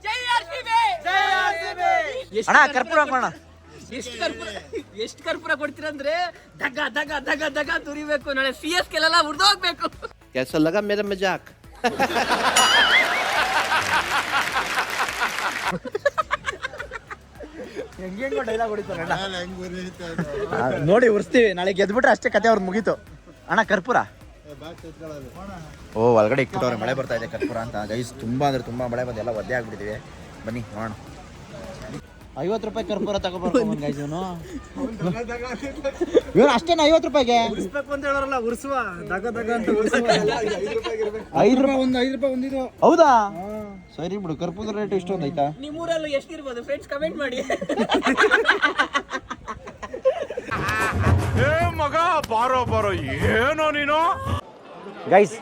ಜೈ RCB! ಎಷ್ಟು ಅಣ್ಣ ಕರ್ಪೂರ ಹಾಕೋಣ. ಎಷ್ಟು ಕರ್ಪೂರ ಎಷ್ಟು ಕರ್ಪೂರ ಕೊಡ್ತೀರಂದ್ರೆ ದಗ ದಗ ದಗ ದಗ ತುರಿಬೇಕು ನಾಳೆ ಸಿ ಎಸ್ ಕೆಲೆಲ್ಲ ಹುರಿದೋಗ್ಬೇಕು ಕೆಲಸ ಲಗ ಮೇರೆ ಮಜಾಕ್ ಡೈಲಾಗ್ ನೋಡಿ ಉರ್ಸ್ತೀವಿ. ನಾಳೆ ಗೆದ್ಬಿಟ್ರೆ ಅಷ್ಟೇ ಕತೆ ಅವ್ರು ಮುಗೀತು. ಅಣ್ಣ ಕರ್ಪೂರ? ಓ ಒಳಗಡೆ ಇಟ್ಬಿಟ್ಟವ್ರೆ ಮಳೆ ಬರ್ತಾ ಇದೆ ಕರ್ಪೂರ ಅಂತ. ಗೈಸ್ ತುಂಬಾ ಅಂದ್ರೆ ತುಂಬಾ ಮಳೆ ಬಂದು ಎಲ್ಲ ಒದ್ದೆ ಆಗ್ಬಿಟ್ಟಿದೀವಿ. ಬನ್ನಿ ನೋಡೋಣ. ಐವತ್ತು ರೂಪಾಯಿ ಕರ್ಪೂರ ತಗೋಬರ್ಬೋದು ಗೈಸ್ ಇವನು ಇವನು ಅಷ್ಟೇನ ಐವತ್ತು ರೂಪಾಯಿಗೆ? ಅಂತ ಹೇಳೋರಲ್ಲ ಉರ್ಸುವ. ದಗ ದಗ ಅಂತ ಐದು ರೂಪಾಯಿ ಒಂದು ಐದು ರೂಪಾಯಿ ಒಂದಿದು. ಹೌದಾ? ಸರಿ ಬಿಡು ಕರ್ಪೂರ ರೇಟ್ ಇಷ್ಟೊಂದು ಆಯ್ತಾ? ನಿಮ್ಮೂರಲ್ಲೂ ಎಷ್ಟಿರ್ಬೋದು? ಫ್ರೆಂಡ್ಸ್ ಕಮೆಂಟ್ ಮಾಡಿ. ಮಗ ಬಾರೋ ಬಾರೋ. ಏನೋ ನೀನು? ಗೈಸ್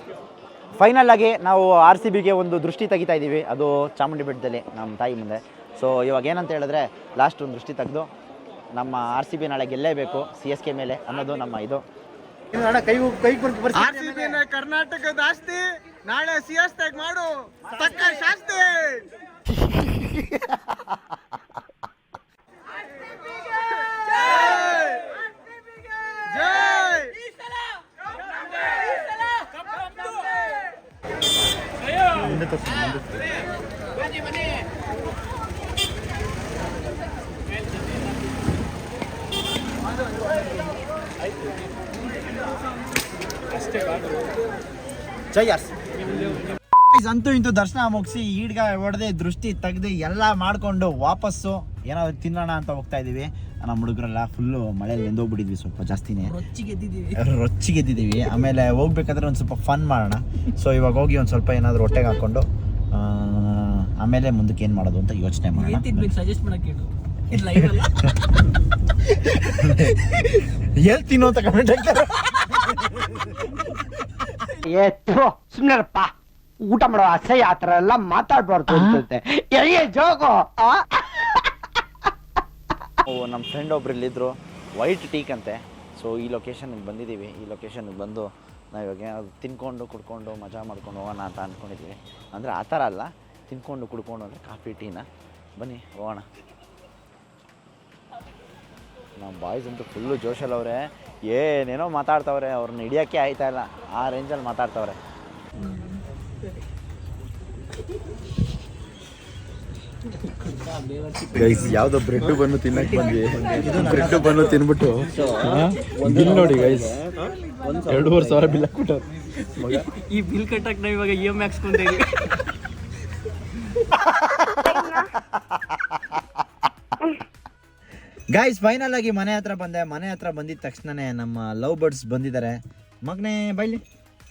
ಫೈನಲ್ ಆಗಿ ನಾವು ಆರ್ ಸಿ ಬಿಗೆ ಒಂದು ದೃಷ್ಟಿ ತೆಗಿತಾ ಇದ್ದೀವಿ. ಅದು ಚಾಮುಂಡಿ ಬೆಟ್ಟದಲ್ಲಿ ನಮ್ಮ ತಾಯಿ ಮುಂದೆ. ಸೊ ಇವಾಗ ಏನಂತ ಹೇಳಿದ್ರೆ ಲಾಸ್ಟ್ ಒಂದು ದೃಷ್ಟಿ ತೆಗೆದು ನಮ್ಮ ಆರ್ ಸಿ ಬಿ ನಾಳೆ ಗೆಲ್ಲೇಬೇಕು ಸಿ ಎಸ್ ಕೆ ಮೇಲೆ ಅನ್ನೋದು ನಮ್ಮ ಇದು. ಕೈ ಕೈ ಕರ್ನಾಟಕದ ಆಸ್ತಿ ನಾಳೆ ಸಿ ಎಸ್ ಮಾಡು. ತಕ್ಕ ಶಾಸ್ತಿ. ಅಂತೂ ಇಂತೂ ದರ್ಶನ ಮುಗಿಸಿ ಈಡ್ಗ ಹೊಡೆದೆ ದೃಷ್ಟಿ ತೆಗ್ದು ಎಲ್ಲ ಮಾಡ್ಕೊಂಡು ವಾಪಸ್ಸು ಏನಾದ್ರು ತಿನ್ನೋಣ ಅಂತ ಹೋಗ್ತಾ ಇದೀವಿ. ನಮ್ಮ ಹುಡುಗರೆಲ್ಲ ಫುಲ್ಲು ಮಳೆಯಲ್ಲಿ ಎಂದೋಗ್ಬಿಟ್ಟಿದ್ವಿ ಸ್ವಲ್ಪ ಜಾಸ್ತಿನೇ. ರೊಚ್ಚಿಗೆದ್ದಿದ್ದೀವಿ ಆಮೇಲೆ ಹೋಗ್ಬೇಕಾದ್ರೆ ಒಂದು ಸ್ವಲ್ಪ ಫನ್ ಮಾಡೋಣ. ಸೊ ಇವಾಗ ಹೋಗಿ ಒಂದು ಸ್ವಲ್ಪ ಏನಾದರೂ ಹೊಟ್ಟೆಗೆ ಹಾಕ್ಕೊಂಡು ಆ, ಆಮೇಲೆ ಮುಂದಕ್ಕೆ ಏನು ಮಾಡೋದು ಅಂತ ಯೋಚನೆ ಮಾಡೋಣ. ಹೇಳ್ತೀನೋ ಅಂತ ಕಮೆಂಟ್ ಹಾಕ್ತಾರೆ. ಎತ್ತು ಸುಮ್ನೆರಪ್ಪ. ಊಟ ಮಾಡೋ ಅಸಹ್ಯ ಆತರ ಎಲ್ಲ ಮಾತಾಡ್ಬಾರ್ದು ಅನ್ಸುತ್ತೆ ಏ ಜೋಗು ಆ? ನಮ್ಮ ಫ್ರೆಂಡ್ ಒಬ್ರು ಇಲ್ಲಿದ್ರು. ವೈಟ್ ಟೀಕ್ ಅಂತೆ ಸೊ ಈ ಲೊಕೇಶನ್ಗೆ ಬಂದಿದ್ದೀವಿ. ಈ ಲೊಕೇಶನ್ಗೆ ಬಂದು ನಾವು ಇವಾಗ ಏನಾದ್ರು ತಿನ್ಕೊಂಡು ಕುಡ್ಕೊಂಡು ಮಜಾ ಮಾಡ್ಕೊಂಡು ಹೋಗೋಣ ಅಂತ ಅಂದ್ಕೊಂಡಿದ್ದೀವಿ ಅಂದರೆ ಆ ಥರ ಅಲ್ಲ. ತಿನ್ಕೊಂಡು ಕುಡ್ಕೊಂಡು ಅಂದರೆ ಕಾಫಿ ಟೀನ? ಬನ್ನಿ ಹೋಗೋಣ. ನಮ್ಮ ಬಾಯ್ಸ್ ಅಂತೂ ಫುಲ್ಲು ಜೋಶಲ್ಲವ್ರೆ ಏನೇನೋ ಮಾತಾಡ್ತವ್ರೆ ಅವ್ರನ್ನ ಹಿಡಿಯೋಕ್ಕೆ ಆಯ್ತಾ ಇಲ್ಲ. ಆ ರೇಂಜಲ್ಲಿ ಮಾತಾಡ್ತವ್ರೆ. ಗೈಸ್ ಯಾವುದೋ ಬ್ರೆಡ್ ಬನ್ನು ತಿನ್ನಕ್ಕೆ ಬಂದ್ವಿ. ಬ್ರೆಡ್ ಬನ್ನು ತಿನ್ಬಿಟ್ಟು. ಬಿಲ್ ನೋಡಿ ಗೈಸ್ ಎರಡೂವರೆ ಸಾವಿರ ಬಿಲ್ ಹಾಕ್ಬಿಟ್ಟು. ಈ ಬಿಲ್ ಕಟ್ಟಕ್ ನಾವ್ ಇವಾಗ ಇ ಎಂ ಹಾಕ್ಸ್ಕೊಂತ ಗೈಸ್ ಫೈನಲ್ ಆಗಿ ಮನೆ ಹತ್ರ ಬಂದೆ. ಮನೆ ಹತ್ರ ಬಂದಿದ ತಕ್ಷಣನೇ ನಮ್ಮ ಲವ್ ಬರ್ಡ್ಸ್ ಬಂದಿದ್ದಾರೆ. ಮಗನೇ, ಬೈಲಿ.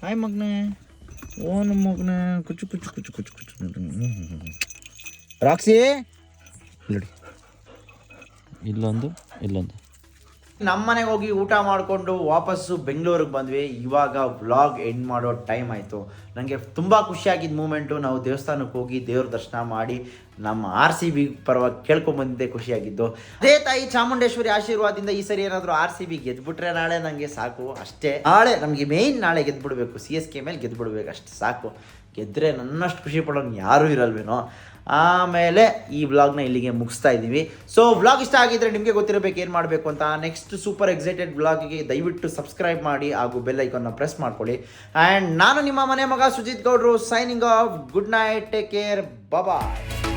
ಹಾಯ್ ಮಗನೇ. ಓ ನಮ್ಮ ಮಗನೇ. ಕುಚ್ಚು ಕುಚ್ಚು ಕುಚ್ಚು ಕುಚ್ಚು ಕುಚ್ಚು. ರಾಕ್ಸಿ. ಇಲ್ಲೊಂದು ಇಲ್ಲೊಂದು. ನಮ್ಮ ಮನೆಗೆ ಹೋಗಿ ಊಟ ಮಾಡಿಕೊಂಡು ವಾಪಸ್ಸು ಬೆಂಗಳೂರಿಗೆ ಬಂದ್ವಿ. ಇವಾಗ ವ್ಲಾಗ್ ಎಂಡ್ ಮಾಡೋ ಟೈಮ್ ಆಯಿತು. ನನಗೆ ತುಂಬ ಖುಷಿಯಾಗಿದ್ದ ಮೂಮೆಂಟು. ನಾವು ದೇವಸ್ಥಾನಕ್ಕೆ ಹೋಗಿ ದೇವ್ರ ದರ್ಶನ ಮಾಡಿ ನಮ್ಮ ಆರ್ ಸಿ ಬಿ ಪರವಾಗಿ ಕೇಳ್ಕೊಂಬಂದಿದ್ದೆ ಖುಷಿಯಾಗಿದ್ದು. ಅದೇ ತಾಯಿ ಚಾಮುಂಡೇಶ್ವರಿ ಆಶೀರ್ವಾದದಿಂದ ಈ ಸರಿ ಏನಾದರೂ ಆರ್ ಸಿ ಬಿ ಗೆದ್ಬಿಟ್ರೆ ನಾಳೆ ನನಗೆ ಸಾಕು. ಅಷ್ಟೇ. ನಾಳೆ ನಮಗೆ ಮೇಯ್ನ್ ನಾಳೆ ಗೆದ್ಬಿಡ್ಬೇಕು. ಸಿ ಎಸ್ ಕೆ ಮೇಲೆ ಗೆದ್ಬಿಡ್ಬೇಕು. ಅಷ್ಟು ಸಾಕು. ಗೆದ್ದರೆ ನನ್ನಷ್ಟು ಖುಷಿ ಪಡೋನು ಯಾರೂ ಇರಲ್ವೇನೋ? ಆಮೇಲೆ ಈ ವ್ಲಾಗ್ನ ಇಲ್ಲಿಗೆ ಮುಗಿಸ್ತಾ ಇದ್ದೀವಿ. ಸೊ ವ್ಲಾಗ್ ಇಷ್ಟ ಆಗಿದ್ರೆ ನಿಮಗೆ ಗೊತ್ತಿರಬೇಕು ಏನು ಮಾಡಬೇಕು ಅಂತ. ನೆಕ್ಸ್ಟ್ ಸೂಪರ್ ಎಕ್ಸೈಟೆಡ್ ವ್ಲಾಗಿಗೆ ದಯವಿಟ್ಟು ಸಬ್ಸ್ಕ್ರೈಬ್ ಮಾಡಿ ಹಾಗೂ ಬೆಲ್ ಐಕನ್ನ ಪ್ರೆಸ್ ಮಾಡ್ಕೊಳ್ಳಿ. ಆ್ಯಂಡ್ ನಾನು ನಿಮ್ಮ ಮನೆ ಮಗ ಸುಜಿತ್ ಗೌಡ್ರು signing off good night take care bye